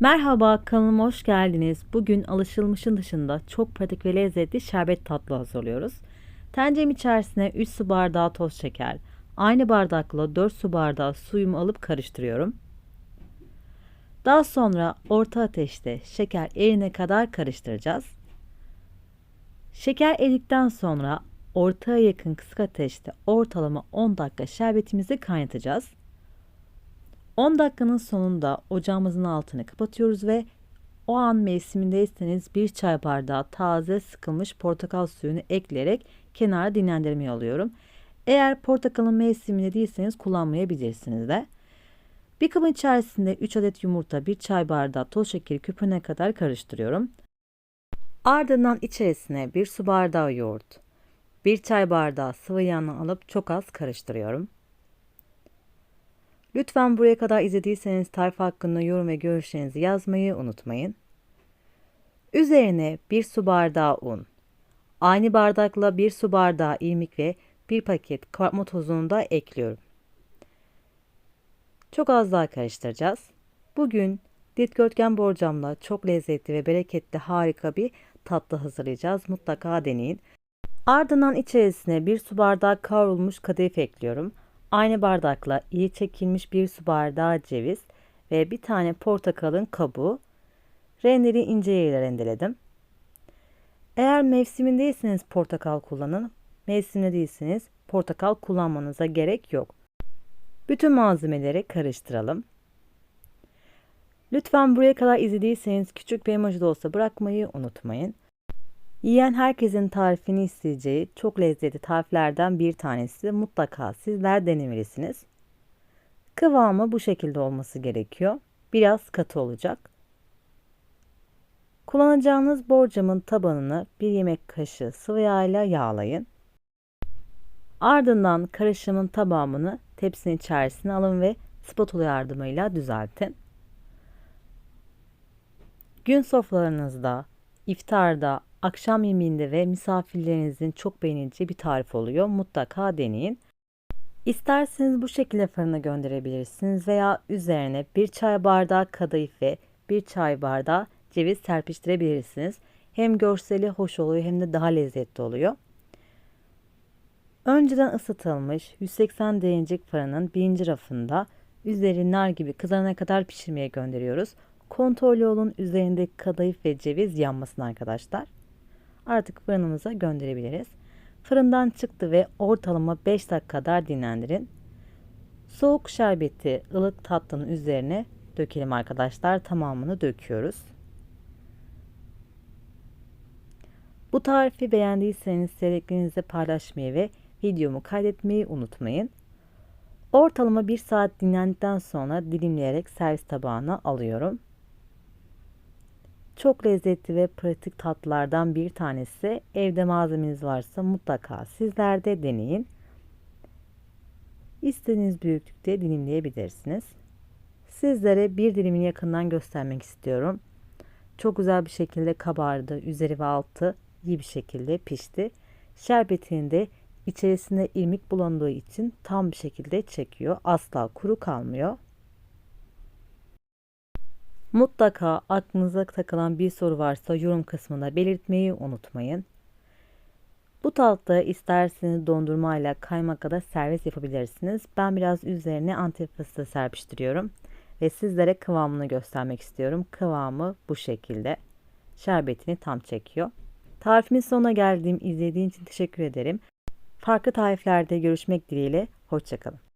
Merhaba kanalıma hoş geldiniz. Bugün alışılmışın dışında çok pratik ve lezzetli şerbet tatlı hazırlıyoruz. Tencerem içerisine 3 su bardağı toz şeker, aynı bardakla 4 su bardağı suyumu alıp karıştırıyorum. Daha sonra orta ateşte şeker erine kadar karıştıracağız. Şeker eridikten sonra ortaya yakın kısık ateşte ortalama 10 dakika şerbetimizi kaynatacağız. 10 dakikanın sonunda ocağımızın altını kapatıyoruz ve o an mevsimindeyseniz bir çay bardağı taze sıkılmış portakal suyunu ekleyerek kenara dinlendirmeye alıyorum. Eğer portakalın mevsiminde değilseniz kullanmayabilirsiniz de. Bir kabın içerisinde 3 adet yumurta, 1 çay bardağı toz şekeri köpüğüne kadar karıştırıyorum. Ardından içerisine 1 su bardağı yoğurt, 1 çay bardağı sıvı yağını alıp çok az karıştırıyorum. Lütfen buraya kadar izlediyseniz tarif hakkında yorum ve görüşlerinizi yazmayı unutmayın. Üzerine 1 su bardağı un, aynı bardakla 1 su bardağı irmik ve 1 paket kabartma tozunu da ekliyorum. Çok az daha karıştıracağız. Bugün dikdörtgen borcamla çok lezzetli ve bereketli harika bir tatlı hazırlayacağız. Mutlaka deneyin. Ardından içerisine 1 su bardağı kavrulmuş kadayıf ekliyorum. Aynı bardakla iyi çekilmiş bir su bardağı ceviz ve bir tane portakalın kabuğu. Rendeli ince ile rendeledim. Eğer mevsimindeyseniz portakal kullanın. Mevsimde değilseniz portakal kullanmanıza gerek yok. Bütün malzemeleri karıştıralım. Lütfen buraya kadar izlediyseniz küçük bir emoji de olsa bırakmayı unutmayın. Yiyen herkesin tarifini isteyeceği çok lezzetli tariflerden bir tanesi mutlaka sizler denemelisiniz. Kıvamı bu şekilde olması gerekiyor. Biraz katı olacak. Kullanacağınız borcamın tabanını bir yemek kaşığı sıvı yağ ile yağlayın. Ardından karışımın tamamını tepsinin içerisine alın ve spatula yardımıyla düzeltin. Gün sofralarınızda, iftarda, akşam yemeğinde ve misafirlerinizin çok beğeneceği bir tarif oluyor. Mutlaka deneyin. İsterseniz bu şekilde fırına gönderebilirsiniz veya üzerine bir çay bardağı kadayıf ve bir çay bardağı ceviz serpiştirebilirsiniz. Hem görseli hoş oluyor hem de daha lezzetli oluyor. Önceden ısıtılmış 180 derecelik fırının birinci rafında üzeri nar gibi kızarana kadar pişirmeye gönderiyoruz. Kontrollü olun üzerindeki kadayıf ve ceviz yanmasın arkadaşlar artık fırınımıza gönderebiliriz. Fırından çıktı ve ortalama 5 dakika kadar dinlendirin. Soğuk şerbeti ılık tatlının üzerine dökelim arkadaşlar. Tamamını döküyoruz. Bu tarifi beğendiyseniz sevdiklerinizle paylaşmayı ve videomu kaydetmeyi unutmayın. Ortalama 1 saat dinlendikten sonra dilimleyerek servis tabağına alıyorum. Çok lezzetli ve pratik tatlılardan bir tanesi. Evde malzemeniz varsa mutlaka sizler de deneyin. İstediğiniz büyüklükte dilimleyebilirsiniz. Sizlere bir dilimini yakından göstermek istiyorum. Çok güzel bir şekilde kabardı. Üzeri ve altı iyi bir şekilde pişti. Şerbetini de içerisinde irmik bulunduğu için tam bir şekilde çekiyor. Asla kuru kalmıyor. Mutlaka aklınıza takılan bir soru varsa yorum kısmında belirtmeyi unutmayın. Bu tatlı isterseniz dondurmayla kaymakla da servis yapabilirsiniz. Ben biraz üzerine antep fıstığı serpiştiriyorum ve sizlere kıvamını göstermek istiyorum. Kıvamı bu şekilde. Şerbetini tam çekiyor. Tarifimin sonuna geldiğim izlediğin için teşekkür ederim. Farklı tariflerde görüşmek dileğiyle. Hoşçakalın.